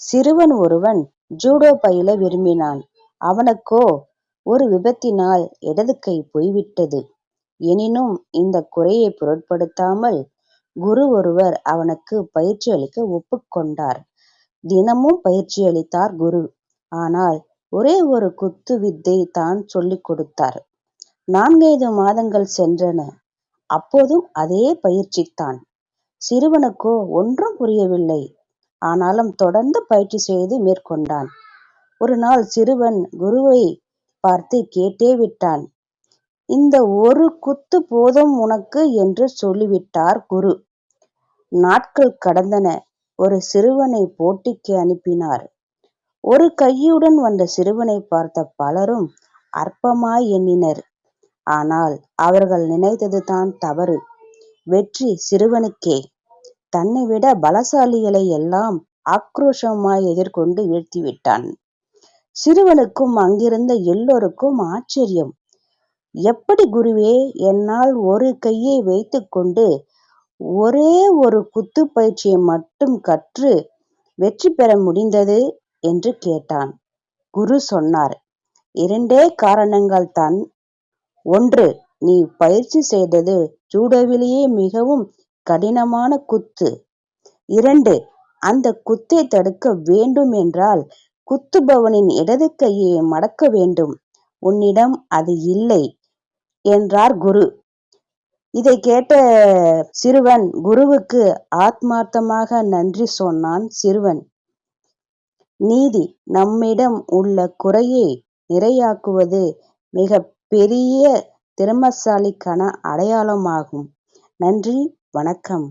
சிறுவன் ஒருவன் ஜூடோ பயில விரும்பினான். அவனுக்கோ ஒரு விபத்தினால் இடது கை போய்விட்டது. எனினும் இந்தக் குறையைப் பொருட்படுத்தாமல் குரு ஒருவர் அவனுக்குப் பயிற்சி அளிக்க ஒப்புக் கொண்டார். தினமும் பயிற்சியளித்தார் குரு. ஆனால் ஒரே ஒரு குத்து வித்தை தான் சொல்லிக் கொடுத்தார். நான்கைந்து மாதங்கள் சென்றன. அப்போதும் அதே பயிற்சிதான். சிறுவனுக்கோ ஒன்றும் புரியவில்லை. ஆனாலும் தொடர்ந்து பயிற்சி செய்து மேற்கொண்டான். ஒரு நாள் சிறுவன் குருவைப் பார்த்து கேட்டே விட்டான். இந்த ஒரு குத்து போதும் உனக்கு என்று சொல்லிவிட்டார் குரு. நாட்கள் கடந்தன. ஒரு சிறுவனை போட்டிக்கு அனுப்பினார். ஒரு கையுடன் வந்த சிறுவனைப் பார்த்த பலரும் அற்பமாய் எண்ணினர். ஆனால் அவர்கள் நினைத்ததுதான் தவறு. வெற்றி சிறுவனுக்கே. தன்னைவிட பலசாலிகளை எல்லாம் ஆக்ரோஷமாய் எதிர்கொண்டு வீழ்த்திவிட்டான். சிறுவனுக்கும் அங்கிருந்த எல்லோருக்கும் ஆச்சரியம். எப்படி குருவே என்னால் ஒரு கையை வைத்துக் கொண்டு ஒரே ஒரு குத்து பயிற்சியை மட்டும் கற்று வெற்றி பெற முடிந்தது? என்று கேட்டான். குரு சொன்னார் இரண்டே காரணங்கள் தான் ஒன்று நீ பயிற்சி செய்தது ஜூடோவிலேயே மிகவும் கடினமான குத்து. இரண்டு அந்த குத்தை தடுக்க வேண்டும் என்றால் குத்துபவனின் இடது கையை மடக்க வேண்டும். உன்னிடம் அது இல்லை என்றார் குரு. இதை கேட்ட சிறுவன் குருவுக்கு ஆத்மார்த்தமாக நன்றி சொன்னான். சிறுவன் நீதி நம்மிடம் உள்ள குறையை நிறையாக்குவது மிகப் பெரிய திறமசாலிக்கான அடையாளமாகும். நன்றி வணக்கம்.